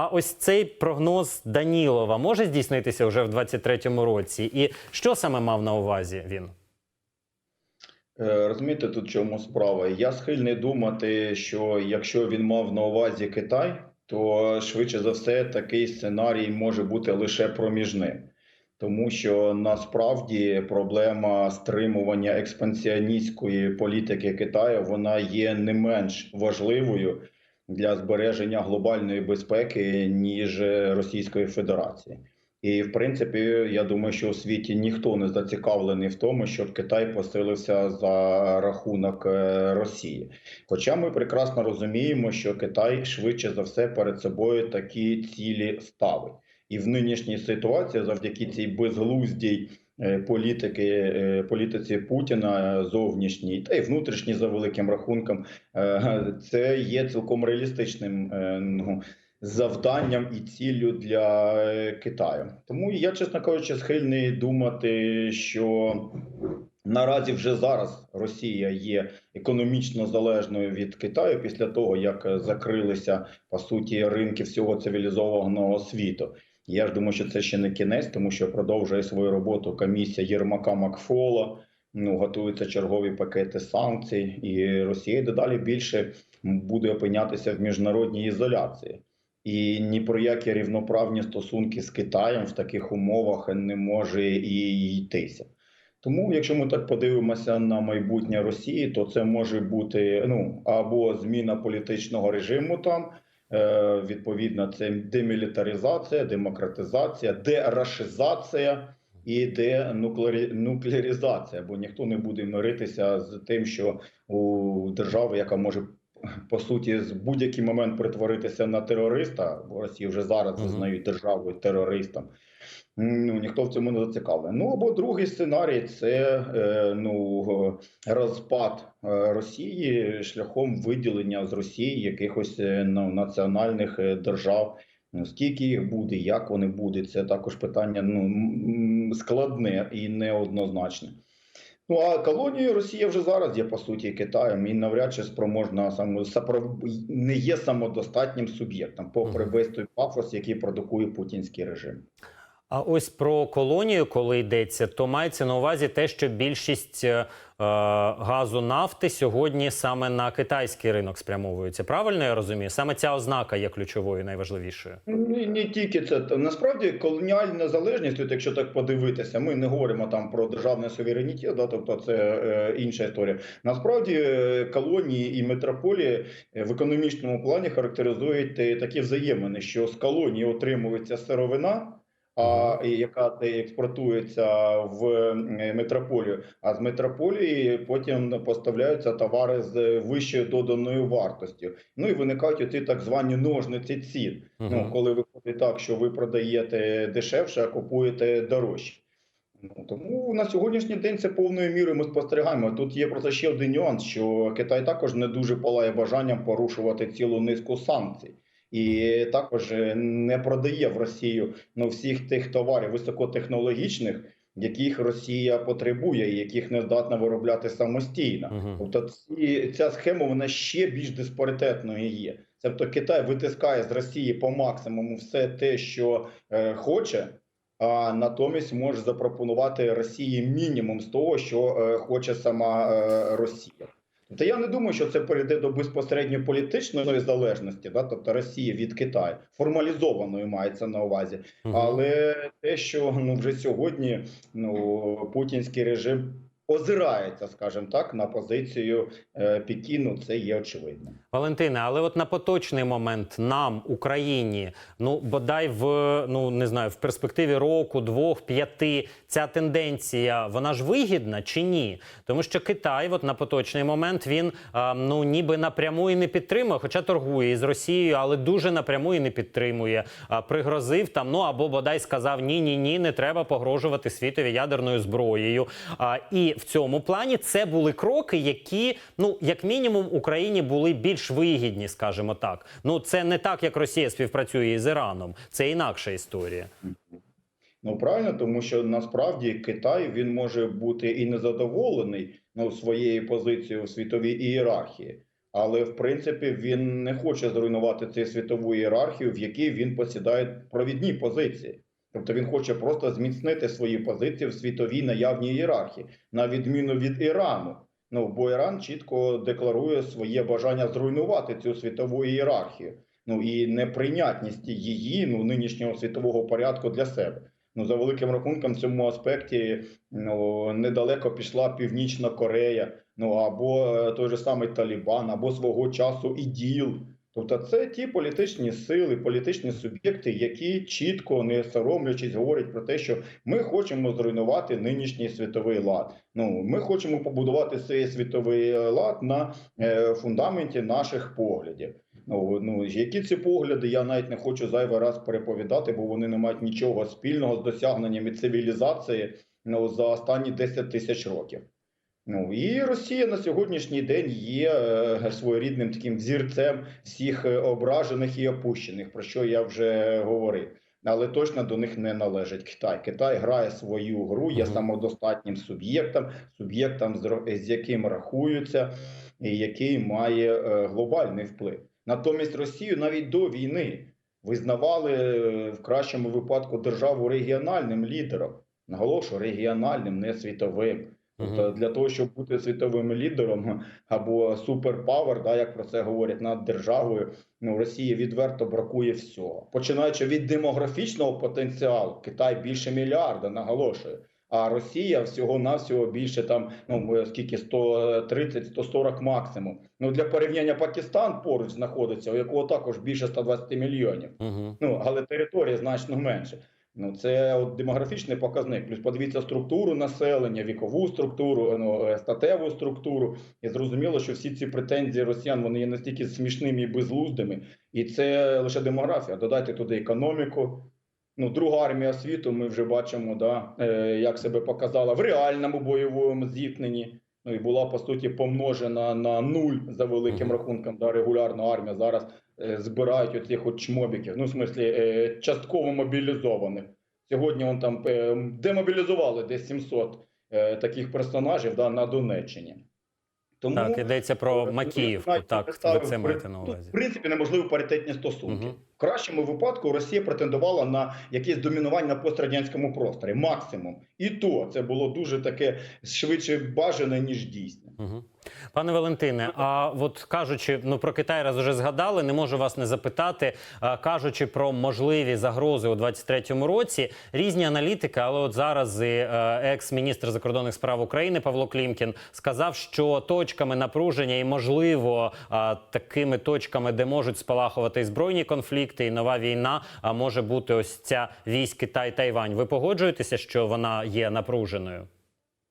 А ось цей прогноз Данілова може здійснитися вже в 23-му році. І що саме мав на увазі він? Е, Розумієте, тут чому справа? Я схильний думати, що якщо він мав на увазі Китай, то швидше за все такий сценарій може бути лише проміжним. Тому що насправді проблема стримування експансіоністської політики Китаю вона є не менш важливою для збереження глобальної безпеки, ніж Російської Федерації. І в принципі, я думаю, що у світі ніхто не зацікавлений в тому, щоб Китай посилився за рахунок е, Росії. Хоча ми прекрасно розуміємо, що Китай швидше за все перед собою такі цілі ставить. І в нинішній ситуації, завдяки цій безглуздій політики, е, політиці Путіна е, зовнішній та й внутрішній за великим рахунком, е, це є цілком реалістичним. е, Ну, завданням і ціллю для е, Китаю. Тому я, чесно кажучи, схильний думати, що наразі вже зараз Росія є економічно залежною від Китаю після того, як е, закрилися по суті ринки всього цивілізованого світу. Я ж думаю, що це ще не кінець, тому що продовжує свою роботу комісія Єрмака Макфола. Ну, готуються чергові пакети санкцій, і Росія дедалі більше буде опинятися в міжнародній ізоляції. І ні про які рівноправні стосунки з Китаєм в таких умовах не може і йтися. Тому, якщо ми так подивимося на майбутнє Росії, то це може бути ну або зміна політичного режиму там. Е, Відповідно, це демілітаризація, демократизація, дерашизація і денуклеарізація, бо ніхто не буде миритися з тим, що у держави, яка може по суті з будь-який момент перетворитися на терориста, бо Росію вже зараз визнають державою терористом. Ну ніхто в цьому не зацікавлений. Ну або другий сценарій це е, ну розпад е, Росії шляхом виділення з Росії якихось е, ну, національних е, держав. Ну, Скільки їх буде, як вони будуть, це також питання ну складне і неоднозначне. Ну а колонією Росія вже зараз є по суті Китаєм і навряд чи спроможна саме сапро- не є самодостатнім суб'єктом, попри весь той пафос, який продукує путінський режим. А ось про колонію, коли йдеться, то мається на увазі те, що більшість е, газу нафти сьогодні саме на китайський ринок спрямовується. Правильно я розумію? Саме ця ознака є ключовою, найважливішою. Не, не тільки це насправді колоніальна залежність, от якщо так подивитися, ми не говоримо там про державний суверенітет, да, тобто це е, інша історія. Насправді е, колонії і метрополії е, в економічному плані характеризують е, такі взаємини, що з колонії отримується сировина. А яка де експортується в метрополію, а з метрополії потім поставляються товари з вищою доданою вартостю. Ну і виникають оці так звані ножниці цін. Ну, коли виходить так, що ви продаєте дешевше, а купуєте дорожче. Ну, тому на сьогоднішній день це повною мірою ми спостерігаємо. Тут є просто ще один нюанс, що Китай також не дуже палає бажанням порушувати цілу низку санкцій. І також е, не продає в Росію ну, всіх тих товарів високотехнологічних, яких Росія потребує, і яких не здатна виробляти самостійно. Мгм. Тобто ці, ця схема вона ще більш диспаритетною є. Тобто Китай витискає з Росії по максимуму все те, що е, хоче, а натомість може запропонувати Росії мінімум з того, що е, хоче сама е, Росія. Тобто я не думаю, що це перейде до безпосередньо політичної залежності, да? тобто Росія від Китаю, формалізованої мається на увазі. Але те, що ну вже сьогодні ну путінський режим озирається, скажімо так, на позицію е, Пекіну, це є очевидно. Валентине, але от на поточний момент нам, Україні, ну бодай в ну не знаю, в перспективі року, двох, п'яти, ця тенденція вона ж вигідна чи ні? Тому що Китай, от на поточний момент, він ну ніби напряму і не підтримує, хоча торгує із Росією, але дуже напряму і не підтримує. Пригрозив там, ну або бодай сказав ні, ні, ні, не треба погрожувати світові ядерною зброєю. І в цьому плані це були кроки, які, ну як мінімум, Україні були більш вигідні, скажімо так. Ну це не так, як Росія співпрацює із Іраном. Це інакша історія. Ну правильно, тому що насправді Китай він може бути і незадоволений ну, своєю позицією в світовій ієрархії. Але в принципі він не хоче зруйнувати цю світову ієрархію, в якій він посідає провідні позиції. Тобто він хоче просто зміцнити свої позиції в світовій наявній ієрархії, на відміну від Ірану. Ну бо Іран чітко декларує своє бажання зруйнувати цю світову ієрархію. Ну і неприйнятність її ну нинішнього світового порядку для себе. Ну за великим рахунком, в цьому аспекті ну недалеко пішла Північна Корея, ну або е, той же самий Талібан, або свого часу ІДІЛ. Тобто, це ті політичні сили, політичні суб'єкти, які чітко не соромлячись говорять про те, що ми хочемо зруйнувати нинішній світовий лад. Ну ми хочемо побудувати цей світовий е, лад на е, фундаменті наших поглядів. Ну, ну які ці погляди, я навіть не хочу зайвий раз переповідати, бо вони не мають нічого спільного з досягненнями цивілізації ну, за останні 10 тисяч років. Ну і Росія на сьогоднішній день є е, своєрідним таким взірцем всіх е, ображених і опущених, про що я вже говорив. Але точно до них не належить Китай. Китай грає свою гру, є самодостатнім суб'єктом, суб'єктом, з яким рахуються, і який має е, глобальний вплив. Натомість Росію навіть до війни визнавали в кращому випадку державу регіональним лідером. Наголошую, регіональним, не світовим. Тобто для того, щоб бути світовим лідером або суперпавер, да, як про це говорять над державою, ну Росії відверто бракує всього. Починаючи від демографічного потенціалу, Китай більше мільярда, наголошую. А Росія всього навсього більше там ну скільки 130-140 максимум. Ну для порівняння Пакистан поруч знаходиться, у якого також більше 120 мільйонів. Мгм. Ну але територія значно менше. Ну це от демографічний показник. Плюс подивіться структуру населення, вікову структуру, ну е, статеву структуру. І зрозуміло, що всі ці претензії росіян вони є настільки смішними і безглуздими, і це лише демографія. Додайте туди економіку. Ну, друга армія світу. Ми вже бачимо, да, е, як себе показала в реальному бойовому зіткненні. Ну і була по суті помножена на нуль за великим рахунком. Да, регулярна армія зараз е, збирають оцих от чмобіків, ну в смислі е, частково мобілізованих. Сьогодні он там е, демобілізували десь 700 е, таких персонажів да, на Донеччині. Тому Так, йдеться про е, Макіївку. Так, ви це маєте на ну, увазі. В принципі, неможливо паритетні стосунки. Мгм. Кращому випадку Росія претендувала на якесь домінування на пострадянському просторі, максимум. І то це було дуже таке швидше бажане, ніж дійсне. Мгм. Пане Валентине, а от кажучи, ну про Китай раз уже згадали, не можу вас не запитати. Кажучи про можливі загрози у 23-му році, різні аналітики, але от зараз е, екс-міністр закордонних справ України Павло Клімкін сказав, що точками напруження і можливо такими точками, де можуть спалахувати збройні конфлікти, і нова війна, а може бути ось ця військ Китай Тайвань. Ви погоджуєтеся, що вона є напруженою?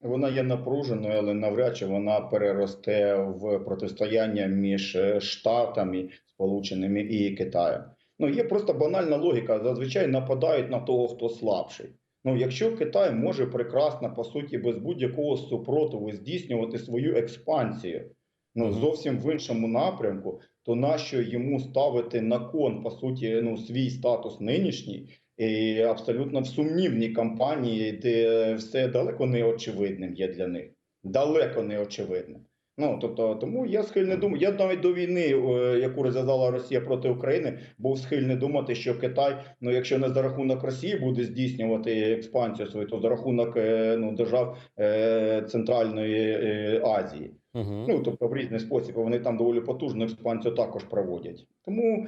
Вона є напруженою, але навряд чи вона переросте в протистояння між е, Штатами Сполученими і Китаєм. Ну є просто банальна логіка. Зазвичай нападають на того, хто слабший. Ну, якщо Китай може прекрасно, по суті, без будь-якого супротиву здійснювати свою експансію, ну зовсім в іншому напрямку, то нащо йому ставити на кон, по суті, ну свій статус нинішній і абсолютно в сумнівній кампанії, де все далеко не очевидним є для них. Далеко не очевидним. Ну тобто, тому я схильний думати. Я навіть до війни, е, яку розв'язала Росія проти України, був схильний думати, що Китай, ну якщо не за рахунок Росії буде здійснювати експансію свою, то за рахунок е, ну держав е, Центральної Азії. Угу. Ну тобто в різний спосіб вони там доволі потужну експансію також проводять. Тому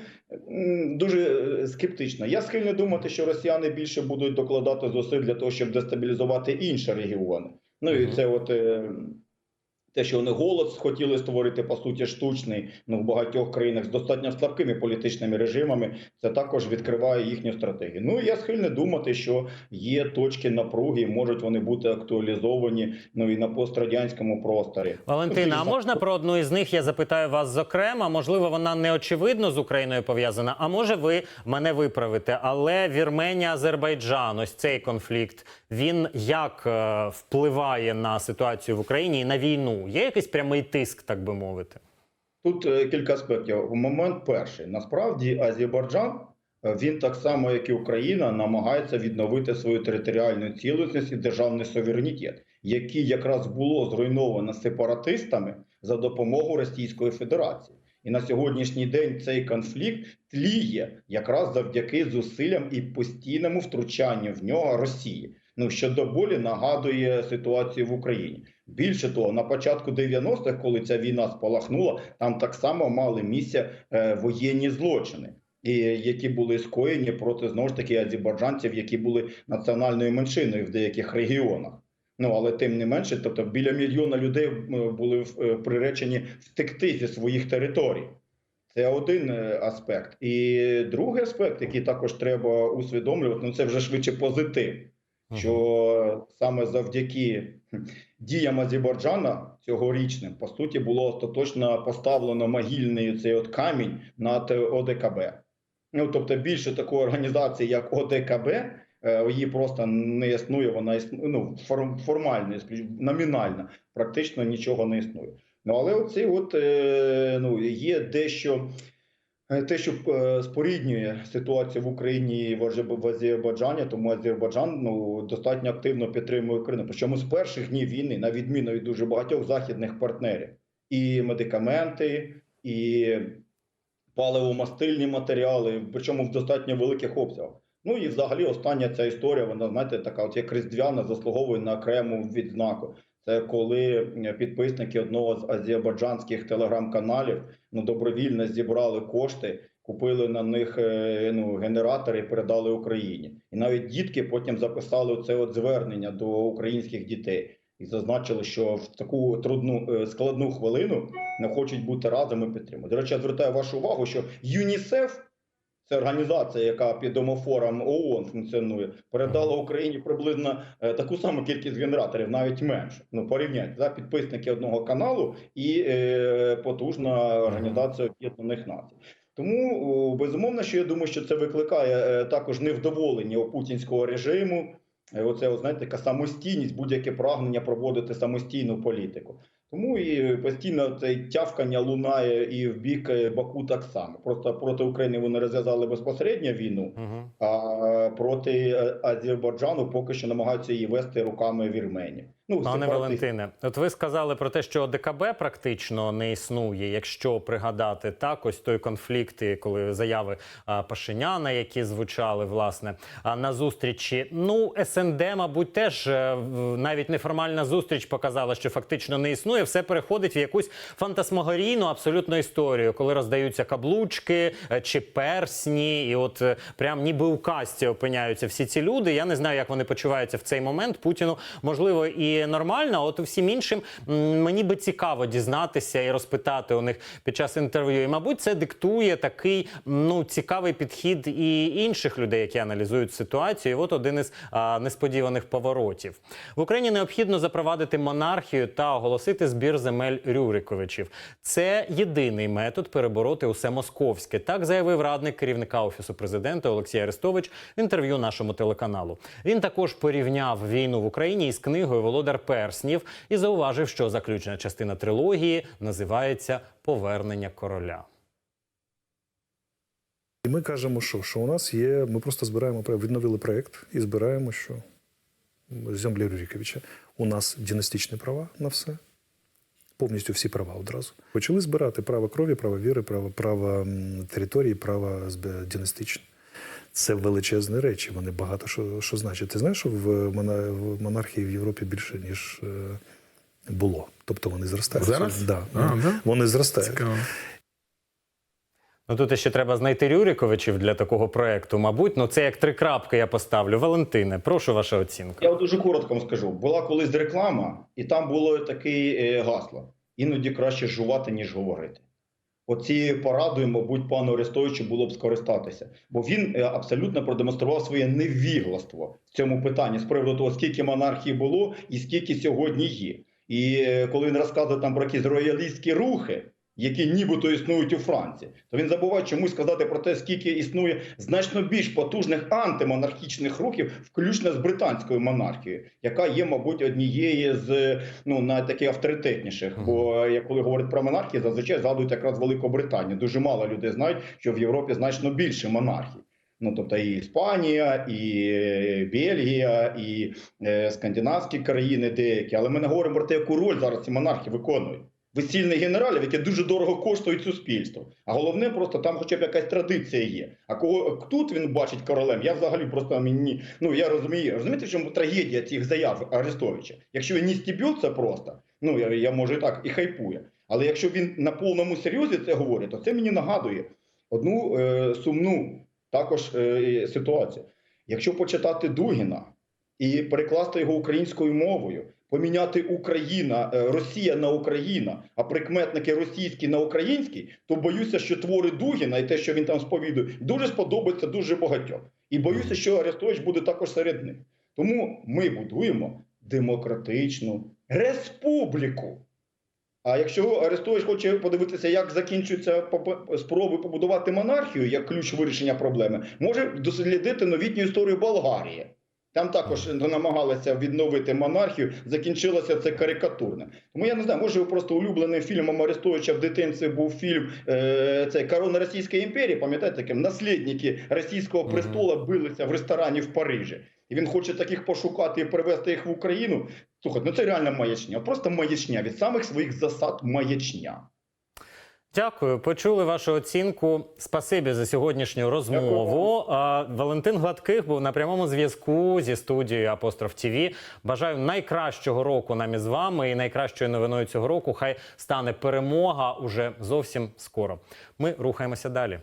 дуже е, скептично. Я схильний думати, що росіяни більше будуть докладати зусиль для того, щоб дестабілізувати інші регіони. Ну і це от. Те, що вони голод хотіли створити по суті штучний, ну в багатьох країнах з достатньо слабкими політичними режимами, це також відкриває їхню стратегію. Ну я схильний думати, що є точки напруги, можуть вони бути актуалізовані ну і на пострадянському просторі. Валентина, а можна про одну із них я запитаю вас зокрема? Можливо, вона не очевидно з Україною пов'язана, а може ви мене виправите. Але Вірменія, Азербайджан, ось цей конфлікт, він як е, впливає на ситуацію в Україні і на війну? Є якийсь прямий тиск, так би мовити? Тут е, кілька аспектів. Момент перший. Насправді Азербайджан, е, він так само, як і Україна, намагається відновити свою територіальну цілісність і державний суверенітет, який якраз було зруйновано сепаратистами за допомогою Російської Федерації. І на сьогоднішній день цей конфлікт тліє якраз завдяки зусиллям і постійному втручанню в нього Росії. Ну що до болі нагадує ситуацію в Україні. Більше того, на початку 90-х, коли ця війна спалахнула, там так само мали місце е, воєнні злочини, і які були скоєні проти знову ж таки азербайджанців, які були національною меншиною в деяких регіонах. Ну але тим не менше, тобто біля мільйона людей були е, приречені втекти зі своїх територій. Це один е, аспект. І другий аспект, який також треба усвідомлювати, ну це вже швидше позитив що саме завдяки діям Азербайджана цьогорічним, по суті, було остаточно поставлено могильний цей от камінь над ОДКБ. Ну, тобто, більше такої організації, як ОДКБ, е, її просто не існує, вона існує ну, формально, номінально, практично нічого не існує. Ну, але оці от, е, ну, є дещо Е, те, що е, споріднює ситуацію в Україні і в Азербайджані, тому Азербайджан ну достатньо активно підтримує Україну. Причому з перших днів війни, на відміну від дуже багатьох західних партнерів, і медикаменти, і паливо-мастильні матеріали, причому в достатньо великих обсягах. Ну і взагалі остання ця історія, вона знаєте, така от як різдвяна, заслуговує на окрему відзнаку. Це коли підписники одного з азербайджанських телеграм-каналів ну добровільно зібрали кошти, купили на них е, ну, генератори і передали Україні. І навіть дітки потім записали це от звернення до українських дітей і зазначили, що в таку трудну е, складну хвилину не хочуть бути разом і підтримувати. До речі, я звертаю вашу увагу, що ЮНІСЕФ. Це організація, яка під домофором ООН функціонує, передала Україні приблизно е, таку саму кількість генераторів, навіть менше. Ну порівняйте да, підписники одного каналу і е, потужна організація Об'єднаних Націй. Тому безумовно, що я думаю, що це викликає е, також невдоволення у путінського режиму. Е, Оце, знаєте, така самостійність, будь-яке прагнення проводити самостійну політику. Тому і постійно це тявкання лунає і в бік е, Баку так само. Просто проти України вони розв'язали безпосередньо війну, Угу. а проти е, Азербайджану поки що намагаються її вести руками вірменів. Ну, Пане. Валентине, от ви сказали про те, що ОДКБ практично не існує, якщо пригадати так, ось той конфлікт, коли заяви а, Пашиняна, які звучали власне а, на зустрічі. Ну СНД, мабуть, теж е, навіть неформальна зустріч показала, що фактично не існує. Все переходить в якусь фантасмагорійну абсолютно історію, коли роздаються каблучки е, чи персні, і от е, прям ніби у касті опиняються всі ці люди. Я не знаю, як вони почуваються в цей момент. Путіну можливо і нормально. От всім іншим мені би цікаво дізнатися і розпитати у них під час інтерв'ю. І мабуть, це диктує такий ну цікавий підхід і інших людей, які аналізують ситуацію. І от один із а, несподіваних поворотів в Україні необхідно запровадити монархію та оголосити збір земель Рюриковичів. Це єдиний метод перебороти усе московське. Так заявив радник керівника офісу президента Олексій Арестович в інтерв'ю нашому телеканалу. Він також порівняв війну в Україні із книгою Володар Перснів і зауважив, що заключна частина трилогії називається Повернення короля. І ми кажемо, що, що у нас є. Ми просто збираємо відновили проєкт і збираємо, що землі Рюриковича. У нас династичні права на все. Повністю всі права одразу. Почали збирати право крові, право віри, право, право території, право династичне. Це величезні речі, вони багато що, що значать. Ти знаєш, що в, монархії в Європі більше, ніж е, було. Тобто вони зростають. Зараз? Да, А, да? Вони зростають. Цікаво. Ну тут ще треба знайти Рюриковичів для такого проекту. Мабуть, ну це як три крапки я поставлю. Валентине, прошу ваша оцінка. Я дуже коротко вам скажу. Була колись реклама, і там було таке е, гасло: іноді краще жувати, ніж говорити. Оцією порадою, мабуть, пану Арестовичу було б скористатися, бо він е, абсолютно продемонстрував своє невігластво в цьому питанні з приводу того, скільки монархії було і скільки сьогодні є. І е, коли він розказує там про якісь роялістські рухи, які нібито існують у Франції, то він забуває чомусь сказати про те, скільки існує значно більш потужних антимонархічних рухів, включно з британською монархією, яка є, мабуть, однією з ну найтаких авторитетніших. Бо е, як коли говорять про монархію, зазвичай згадують якраз Великобританію. Дуже мало людей знають, що в Європі значно більше монархій. Ну, тобто і Іспанія, і е, Бельгія, і е, скандинавські країни деякі. Але ми не говоримо про те, яку роль зараз ці монархи виконують. Весільних генералів, які дуже дорого коштують суспільству. А головне, просто там хоча б якась традиція є. А кого тут він бачить королем, я взагалі просто мені. Ну я розумію, розумієте, в чому трагедія цих заяв Арестовича? Якщо він не стіб'ється просто, ну я, я можу і так і хайпує. Але якщо він на повному серйозі це говорить, то це мені нагадує одну е, сумну також е, ситуацію. Якщо почитати Дугіна і перекласти його українською мовою, поміняти Україна, е, Росія на Україна, а прикметники російські на український, то боюся, що твори Дугіна і те, що він там сповідує, дуже сподобається дуже багатьом. І боюся, що Арестович буде також серед них. Тому ми будуємо демократичну республіку. А якщо Арестович хоче подивитися, як закінчуються спроби побудувати монархію як ключ вирішення проблеми, може дослідити новітню історію Болгарії. Там також намагалися відновити монархію, закінчилося це карикатурне. Тому я не знаю, може просто улюбленим фільмом Арестовича в дитинстві був фільм е, цей Корона Російської імперії. Пам'ятаєте, таким наслідники російського престола билися в ресторані в Парижі. І він хоче таких пошукати і привезти їх в Україну. Слухайте, ну це реально маячня. Просто маячня від самих своїх засад маячня. Дякую, почули вашу оцінку. Спасибі за сьогоднішню розмову. Дякую. Валентин Гладких був на прямому зв'язку зі студією Апостроф ТІВІ. Бажаю найкращого року нам із вами. І найкращою новиною цього року хай стане перемога уже зовсім скоро. Ми рухаємося далі.